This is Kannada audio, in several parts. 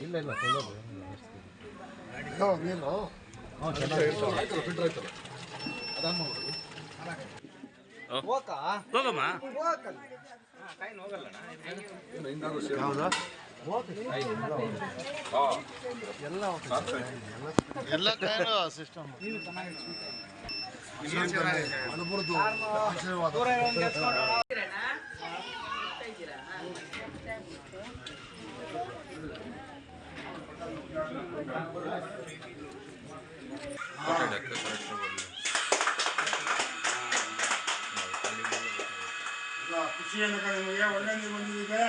ಇಲ್ಲ ಇಲ್ಲ. ತೊಗೊಳ್ಳಿ ನೀನು ಫಿಲ್ಟರ್ ಹೋಗಮ್ಮ ಸೇರಿ ಎಲ್ಲ ಕಾಯಿನೂ ಸಿಸ್ಟಮ್ ಅನುಭವದ್ದು ಆಶೀರ್ವಾದ ಖುಷಿ ಏನಕ್ಕ ನಿಮಗೆ ಒಳ್ಳೆ ನೀರು ಬಂದಿದೆ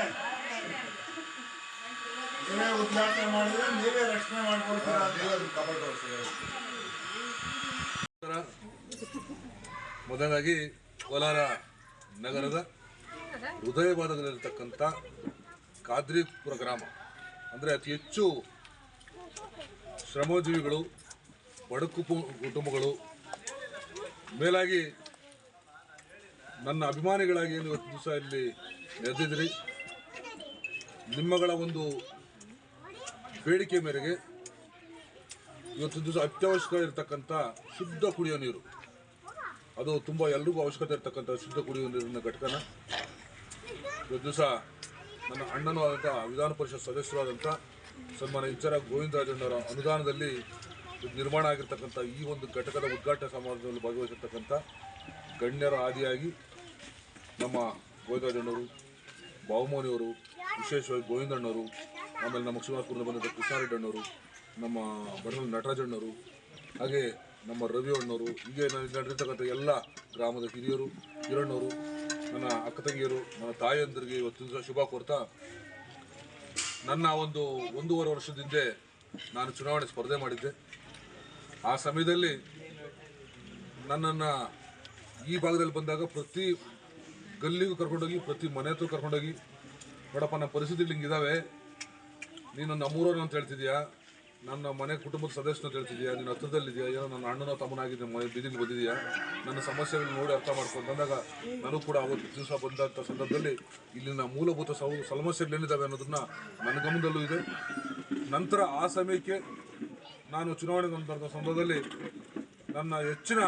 ನೀವೇ ಉದ್ಘಾಟನೆ ಮಾಡಿದ್ರೆ ನೀವೇ ರಕ್ಷಣೆ ಮಾಡ್ಕೊಳ್ತೀರಾ ಮೊದಲಾಗಿ ಕೋಲಾರ ನಗರದ ಹೃದಯ ಭಾಗದಲ್ಲಿರ್ತಕ್ಕಂಥ ಕಾದ್ರಿಪುರ ಗ್ರಾಮ, ಅಂದರೆ ಅತಿ ಹೆಚ್ಚು ಶ್ರಮಜೀವಿಗಳು ಬಡಕು ಕುಟುಂಬಗಳು, ಮೇಲಾಗಿ ನನ್ನ ಅಭಿಮಾನಿಗಳಾಗಿ ಇವತ್ತು ದಿವಸ ಇಲ್ಲಿ ನೆರೆದಿದ್ರಿ ನಿಮ್ಮಗಳ ಒಂದು ಬೇಡಿಕೆ ಮೇರೆಗೆ ಇವತ್ತು ದಿವಸ ಅತ್ಯವಶ್ಯಕ ಇರತಕ್ಕಂಥ ಶುದ್ಧ ಕುಡಿಯೋ ನೀರು. ಅದು ತುಂಬ ಎಲ್ರಿಗೂ ಅವಶ್ಯಕತೆ ಇರತಕ್ಕಂಥ ಶುದ್ಧ ಕುಡಿಯುವ ನೀರಿನ ಘಟಕನ. ಇವತ್ತು ದಿವಸ ನನ್ನ ಅಣ್ಣನೂ ಆದಂಥ ವಿಧಾನ ಪರಿಷತ್ ಸದಸ್ಯರಾದಂಥ ಸನ್ಮಾನ ವಿಚಾರ ಗೋವಿಂದರಾಜಣ್ಣವರ ಅನುದಾನದಲ್ಲಿ ನಿರ್ಮಾಣ ಆಗಿರ್ತಕ್ಕಂಥ ಈ ಒಂದು ಘಟಕದ ಉದ್ಘಾಟನಾ ಸಮಾರಂಭದಲ್ಲಿ ಭಾಗವಹಿಸಿರ್ತಕ್ಕಂಥ ಗಣ್ಯರ ಆದಿಯಾಗಿ ನಮ್ಮ ಗೋವಿಂದರಾಜಣ್ಣವರು ಬಾವುಮೋನಿಯವರು ವಿಶೇಷವಾಗಿ ಗೋವಿಂದಣ್ಣವರು, ಆಮೇಲೆ ನಮ್ಮ ಶ್ರೀನಿವಾಸಪುರದ ಬಂದಂಥ ಕೃಷ್ಣಾರೆಡ್ಡಣ್ಣವರು ನಮ್ಮ ಬಡವನ ನಟರಾಜಣ್ಣವರು, ಹಾಗೆ ನಮ್ಮ ರವಿ ಅಣ್ಣವರು, ಹೀಗೆ ನಡೆದಿರ್ತಕ್ಕಂಥ ಎಲ್ಲ ಗ್ರಾಮದ ಹಿರಿಯರು ಹಿರಣ್ಣವರು ನನ್ನ ಅಕ್ಕ ತಂಗಿಯರು, ನನ್ನ ತಾಯಿಯಂದರಿಗೆ ಇವತ್ತು ಶುಭ ಕೋರ್ತಾ ನನ್ನ ಒಂದು ಒಂದೂವರೆ ವರ್ಷದ ಹಿಂದೆ ನಾನು ಚುನಾವಣೆ ಸ್ಪರ್ಧೆ ಮಾಡಿದ್ದೆ. ಆ ಸಮಯದಲ್ಲಿ ನನ್ನನ್ನು ಈ ಭಾಗದಲ್ಲಿ ಬಂದಾಗ ಪ್ರತಿ ಗಲ್ಲಿಗೂ ಕರ್ಕೊಂಡೋಗಿ, ಪ್ರತಿ ಮನೆ ಹತ್ರ ಕರ್ಕೊಂಡೋಗಿ, ನೋಡಪ್ಪ, ನನ್ನ ಪರಿಸ್ಥಿತಿಗಳು ಹಿಂಗಿದ್ದಾವೆ ನೀನು ನಮ್ಮೂರವ್ರು ಅಂತ ಹೇಳ್ತಿದ್ಯಾ ನನ್ನ ಮನೆ ಕುಟುಂಬದ ಸದಸ್ಯನ ಹೇಳ್ತಿದ್ಯಾ ನೀನು ಹತ್ತಿರದಲ್ಲಿದೆಯಾ ಏನೋ ನನ್ನ ಅಣ್ಣನ ತಮ್ಮನಾಗಿದ್ದೆ ಮನೆ ಬೀದಿಗೆ ಬಂದಿದ್ಯಾ ನನ್ನ ಸಮಸ್ಯೆಗಳನ್ನ ನೋಡಿ ಅರ್ಥ ಮಾಡ್ಕೊಂಡು ಬಂದಾಗ ನಾನು ಕೂಡ ಅವತ್ತು ದಿವಸ ಬಂದಂಥ ಸಂದರ್ಭದಲ್ಲಿ ಇಲ್ಲಿನ ಮೂಲಭೂತ ಸೌ ಸಮಸ್ಯೆಗಳೇನಿದ್ದಾವೆ ಅನ್ನೋದನ್ನು ನನ್ನ ಗಮನದಲ್ಲೂ ಇದೆ. ನಂತರ ಆ ಸಮಯಕ್ಕೆ ನಾನು ಚುನಾವಣೆ ಬಂದಂಥ ಸಂದರ್ಭದಲ್ಲಿ ನನ್ನ ಹೆಚ್ಚಿನ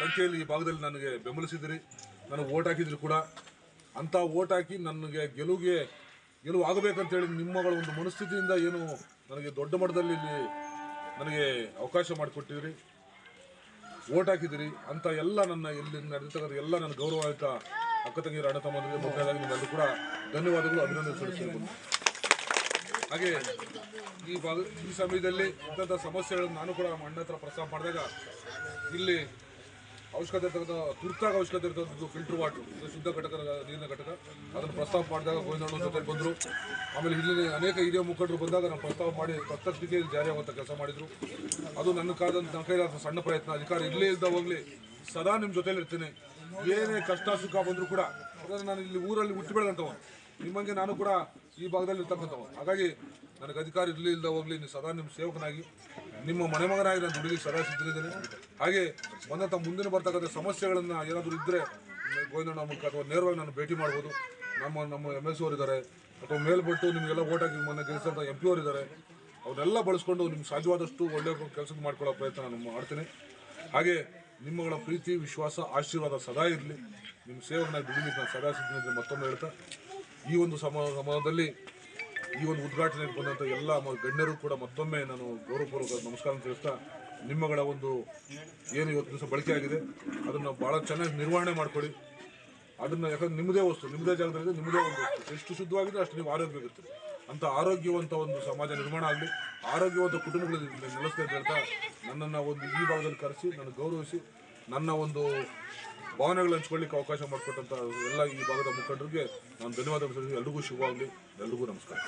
ಸಂಖ್ಯೆಯಲ್ಲಿ ಈ ಭಾಗದಲ್ಲಿ ನನಗೆ ಬೆಂಬಲಿಸಿದಿರಿ ನನಗೆ ಓಟ್ ಹಾಕಿದ್ರು ಕೂಡ ಅಂಥ ಓಟ್ ಹಾಕಿ ನನಗೆ ಗೆಲುವಿಗೆ ಗೆಲುವು ಆಗಬೇಕಂತೇಳಿ ನಿಮ್ಮಗಳ ಒಂದು ಮನಸ್ಥಿತಿಯಿಂದ ಏನು ನನಗೆ ದೊಡ್ಡ ಮಟ್ಟದಲ್ಲಿ ಇಲ್ಲಿ ನನಗೆ ಅವಕಾಶ ಮಾಡಿಕೊಟ್ಟಿದ್ರಿ. ಓಟ್ ಹಾಕಿದಿರಿ ಅಂತ ಎಲ್ಲ ನನ್ನ ಇಲ್ಲಿ ನಡೆದಿರ್ತಕ್ಕಂಥ ಎಲ್ಲ ನನ್ನ ಗೌರವಾಯಿತ ಅಕ್ಕ ತಂಗಿಯರ, ಅಣ್ಣ ತಮ್ಮಂದಿರಿಗೆ ಮೊದಲಾಗಿ ಕೂಡ ಧನ್ಯವಾದಗಳು, ಅಭಿನಂದನೆ ಸಲ್ಲಿಸಬೇಕು ಹಾಗೆ ಈ ಭಾಗ ಈ ಸಮಯದಲ್ಲಿ ಇಂಥ ಸಮಸ್ಯೆಗಳನ್ನು ನಾನು ಕೂಡ ಅಣ್ಣ ಹತ್ರ ಪ್ರಸ್ತಾಪ ಮಾಡಿದಾಗ ಇಲ್ಲಿ ಅವಶ್ಯಕತೆ ಇರ್ತಕ್ಕಂಥ ತುರ್ತಾಗಿ ಅವಶ್ಯಕತೆ ಇರ್ತಕ್ಕಂಥದ್ದು ಫಿಲ್ಟರ್ ವಾಟರ್ ಇದು ಶುದ್ಧ ಘಟಕ, ನೀರಿನ ಘಟಕ. ಅದನ್ನು ಪ್ರಸ್ತಾವ ಮಾಡಿದಾಗ ಗೋವಿಂದಣ್ಣ ಜೊತೆ ಬಂದರು. ಆಮೇಲೆ ಇಲ್ಲಿ ಅನೇಕ ಹಿರಿಯ ಮುಖಂಡರು ಬಂದಾಗ ನಾವು ಪ್ರಸ್ತಾವ ಮಾಡಿ ತತ್ತಷ್ಟಿಗೆ ಜಾರಿ ಆಗುವಂಥ ಕೆಲಸ ಮಾಡಿದರು. ಅದು ನನ್ನ ಕಾದಂತ ನನ್ನ ಕೈಲಾದ ಸಣ್ಣ ಪ್ರಯತ್ನ. ಅಧಿಕಾರ ಇಲ್ಲೇ ಇದ್ದಾವಾಗಲೇ ಸದಾ ನಿಮ್ಮ ಜೊತೆಲಿ ಇರ್ತೀನಿ. ಏನೇ ಕಷ್ಟ ಸುಖ ಬಂದರೂ ಕೂಡ ನಾನು ಇಲ್ಲಿ ಊರಲ್ಲಿ ಹುಟ್ಟಿ ಬೆಳೆದಂಥವ ನಿಮ್ಮಂಗೆ ನಾನು ಕೂಡ ಈ ಭಾಗದಲ್ಲಿ ಇರ್ತಕ್ಕಂಥವ ಹಾಗಾಗಿ ನನಗೆ ಅಧಿಕಾರ ಇರಲಿ ಇಲ್ಲದ ಹೋಗ್ಲಿ ನೀವು ಸದಾ ನಿಮ್ಮ ಸೇವಕನಾಗಿ, ನಿಮ್ಮ ಮನೆ ಮಗನಾಗಿ ನಾನು ದುಡಿಲಿಕ್ಕೆ ಸದಾ ಸಿದ್ಧರಿದ್ದೇನೆ. ಹಾಗೆ ಬಂದಂಥ ಮುಂದಿನ ಬರ್ತಕ್ಕಂಥ ಸಮಸ್ಯೆಗಳನ್ನು ಏನಾದರೂ ಇದ್ದರೆ ಗೋವಿಂದಣ್ಣ ಮುಖ ಅಥವಾ ನೇರವಾಗಿ ನಾನು ಭೇಟಿ ಮಾಡ್ಬೋದು. ನಮ್ಮ ನಮ್ಮ ಎಂ ಎಸ್ ಇದ್ದಾರೆ. ಅಥವಾ ಮೇಲ್ಬಿಟ್ಟು ನಿಮಗೆಲ್ಲ ಓಟ್ ಹಾಕಿ ಮೊನ್ನೆ ಗೆಲ್ಲಿಸಿದಂಥ ಎಂ ಪಿ ಅವರು ಇದ್ದಾರೆ. ಅವನ್ನೆಲ್ಲ ಬಳಸ್ಕೊಂಡು ನಿಮ್ಗೆ ಸಾಧ್ಯವಾದಷ್ಟು ಒಳ್ಳೆಯ ಕೆಲಸ ಮಾಡ್ಕೊಳ್ಳೋ ಪ್ರಯತ್ನ ನಾನು ಮಾಡ್ತೀನಿ. ಹಾಗೆ ನಿಮ್ಮಗಳ ಪ್ರೀತಿ, ವಿಶ್ವಾಸ, ಆಶೀರ್ವಾದ ಸದಾ ಇರಲಿ. ನಿಮ್ಮ ಸೇವಕನಾಗಿ ದುಡಿಲಿಕ್ಕೆ ನಾನು ಸದಾ ಸಿದ್ಧ ಮತ್ತೊಮ್ಮೆ ಹೇಳ್ತಾ, ಈ ಒಂದು ಸಮ ಸಮಾಜದಲ್ಲಿ ಈ ಒಂದು ಉದ್ಘಾಟನೆಗೆ ಬಂದಂಥ ಎಲ್ಲ ಗಣ್ಯರು ಕೂಡ ಮತ್ತೊಮ್ಮೆ ನಾನು ಗೌರವಪೂರ್ವಕ ನಮಸ್ಕಾರ ತಿಳಿಸ್ತಾ ನಿಮ್ಮಗಳ ಒಂದು ಏನು ಇವತ್ತು ದಿವಸ ಬಳಕೆ ಅದನ್ನು ಭಾಳ ಚೆನ್ನಾಗಿ ನಿರ್ವಹಣೆ ಮಾಡ್ಕೊಳ್ಳಿ. ಅದನ್ನು ಯಾಕಂದ್ರೆ ನಿಮ್ಮದೇ ವಸ್ತು, ನಿಮ್ಮದೇ ಜಾಗದಲ್ಲಿ ನಿಮ್ಮದೇ ಒಂದು ವಸ್ತು. ಎಷ್ಟು ಶುದ್ಧವಾಗಿದ್ರೆ ಅಷ್ಟು ನೀವು ಆರೋಗ್ಯವಾಗಿರ್ತೀರಿ ಅಂತ ಆರೋಗ್ಯವಂತ ಒಂದು ಸಮಾಜ ನಿರ್ಮಾಣ ಆಗಲಿ, ಆರೋಗ್ಯವಂತ ಕುಟುಂಬಗಳಲ್ಲಿ ನೆಲೆಸ್ತಾ ಹೇಳ್ತಾ ನನ್ನನ್ನು ಒಂದು ಈ ಭಾಗದಲ್ಲಿ ಕರೆಸಿ, ನನ್ನ ಗೌರವಿಸಿ, ನನ್ನ ಒಂದು ಭಾವನೆಗಳು ಹಂಚ್ಕೊಳ್ಳಿಕ್ಕೆ ಅವಕಾಶ ಮಾಡಿಕೊಟ್ಟಂಥ ಎಲ್ಲ ಈ ಭಾಗದ ಮುಖಂಡರಿಗೆ ನಾನು ಧನ್ಯವಾದ ಎಲ್ರಿಗೂ ಶುಭವಾಗಲಿ. ಎಲ್ರಿಗೂ ನಮಸ್ಕಾರ.